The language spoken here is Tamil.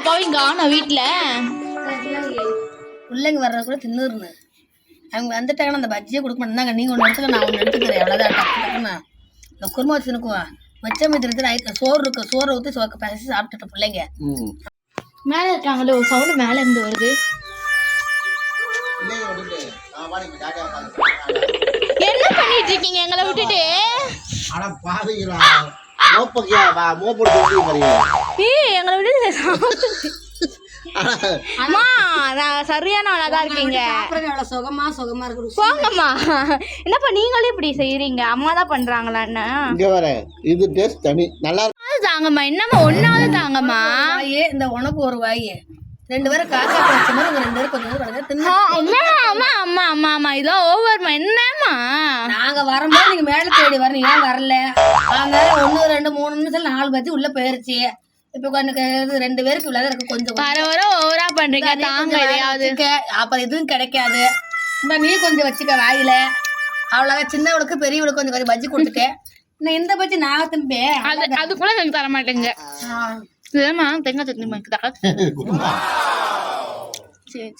அப்பாவையும் காணும் வீட்டுல பிள்ளைங்க வர்றத கூட தின்னுருன்னு அவங்க வந்துட்டாங்கன்னா அந்த பஜ்ஜியை கொடுக்க மாட்டாங்க நீங்கள் ஒன்று எடுத்துக்க நான் ஒன்று எடுத்துக்கிறேன். எவ்வளோதான் இந்த குருமா வச்சுருக்குவா மிச்சம் மித்திரத்தில் ஐக்க சோறு இருக்கு சோறை ஊற்றி சோக்க பசி சாப்பிட்டுட்டு பிள்ளைங்க. ம். மேல இருக்காங்களே ஒரு சவுண்ட் மேல இருந்து வருது. என்ன பண்ணிட்டு இருக்கீங்க? எங்களை விட்டுட்டு. அட பாவிங்களா மோப்பக்கியா? வா மோப்போடு சொல்லி பாருங்க. ஏய் எங்களை விட்டுட்டு அம்மா நான் சரியான தான் இருக்கீங்க. சுகமா சுகமா இருக்கு போங்கம்மா. என்னப்பா நீங்களும் இப்படி செய்றீங்க? அம்மா தான் பண்றாங்களான்னு இங்க வர இது டேஸ்ட் தனி. நல்லா தாங்கம்மா. என்னம்மா ஒன்னாவது தாங்கம்மா. வாயே இந்த உனக்கு ஒரு வாயே. ரெண்டு பேரும் காக்கா உங்க ரெண்டு பேரும் கொஞ்சம் கொஞ்சம் தின்னு நாங்க வரும்போது நீங்க மேல தேடி வரணும். ஏன் வரல? அதனால ஒண்ணு ரெண்டு மூணு நிமிஷம் நாலு பத்தி உள்ள போயிருச்சு. இப்ப எனக்கு இது ரெண்டு பேருக்கு உள்ளதா இருக்கு கொஞ்சம் வர வர ஓவரா பண்றீங்க. நீ தாங்க கொஞ்சம் எதையாவது. அப்புறம் இதுவும் கிடைக்காது. இந்த நீ கொஞ்சம் வச்சுக்க வாயில. அவ்வளவு சின்னவளுக்கு பெரியவளுக்கு கொஞ்சம் கொஞ்சம் பஜ்ஜி கொடுத்துட்டேன் இந்த பஜ்ஜி நான் திம்பேன் அது அது கூட எனக்கு தர மாட்டேங்க. ஆ. இல்லம்மா தேங்காய் சட்னி சரி.